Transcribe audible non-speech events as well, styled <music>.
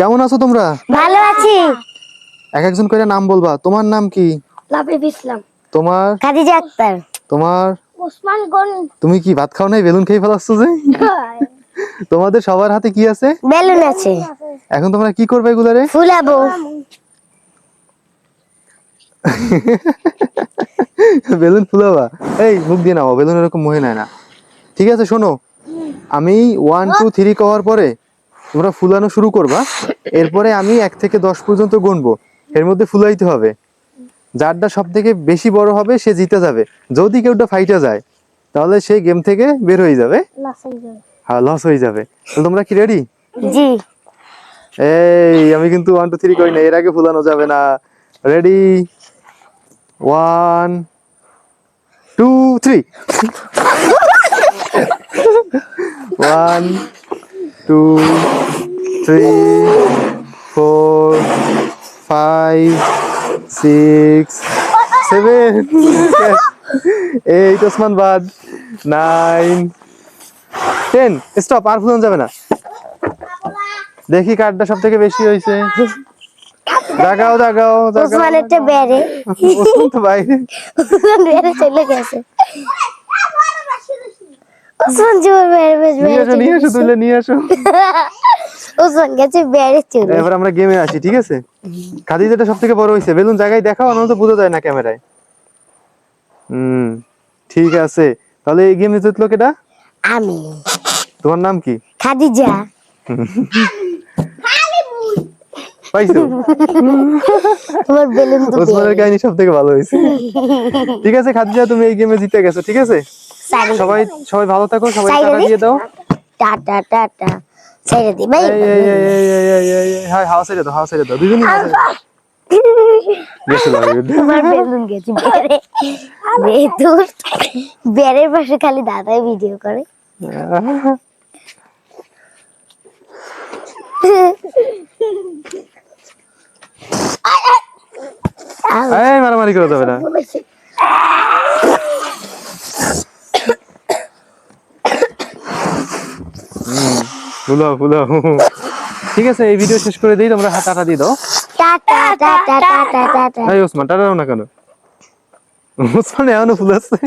কেমন আছো তোমরা? ভালো আছি। এক একজন করে নাম বলবা। তোমার নাম কি? লাফিফ ইসলাম। তোমার? খাদিজা আক্তার। তোমার? ওসমান গন। তুমি কি ভাত খাও নাই? বেলুন খেয়ে ফেলাচ্ছ যে? তোমাদের সবার হাতে কি আছে? বেলুন আছে। এখন তোমরা কি করবে এগুলারে? ফুলাবো। বেলুন ফুলাবা। এই মুখ দিয়ে নাও বেলুন এরকম মহে নেয় না। ঠিক আছে শোনো। আমি ওয়ান টু থ্রি কওয়ার পরে তোমরা ফুলানো শুরু করবা এরপরে আমি এক থেকে দশ পর্যন্ত গুনবো। এর মধ্যে ফুলাইতে হবে। যারটা সব থেকে বেশি বড় হবে সে জিতে যাবে। যদি কেউটা ফাইটে যায় তাহলে সে গেম থেকে বের হয়ে যাবে। হ্যাঁ লস হয়ে যাবে। তোমরা কি রেডি জি। এই আমি কিন্তু ওয়ান টু থ্রি করি না এর আগে ফুলানো যাবে না। Ready one two three one two three four five six seven eight Osman বাদ নাইন টেন স্টপ আর ফুলানো যাবে না। দেখি কার্ডটা সব থেকে বেশি হয়েছে। দাগাও দাগাও ওসমান একটা ওসমান তো বাইরে। ওসমান চলে গেছে। ওসমান জোর বেশ নিয়ে আসো তুলে নিয়ে আসো <laughs> ওসমান গেছে বেড়ে চলে এবার আমরা গেমে আসি ঠিক আছে? খাদিজাটা সব থেকে বড় বেলুন জায়গায় দেখাও অনন্ত বোঝা যায় না ক্যামেরায়। হুম ঠিক আছে। তাহলে এই গেমে জিতলো কেটা আমি। তোমার নাম কি? খাদিজা। পাইছো? তোমার বেলুন তো ওসমানের কাহিনী সব ভালো হয়েছে। ঠিক আছে খাদিজা তুমি এই গেমে জিতে গেছো ঠিক আছে? সবাই সবাই ভালো থাকো সবাই টাটা দিয়ে দাও। Tata tata. ছেড়ে পাশে খালি দাদাই ভিডিও করে। মারামারি করে দেবে না। বুলাও বুলাও ঠিক আছে এই ভিডিও শেষ করে দিই তোমরা হাত টাটা দিয়ে দাও। এই ওসমান টাটা না কেন? ওসমান এখনও ফুল আছে <laughs>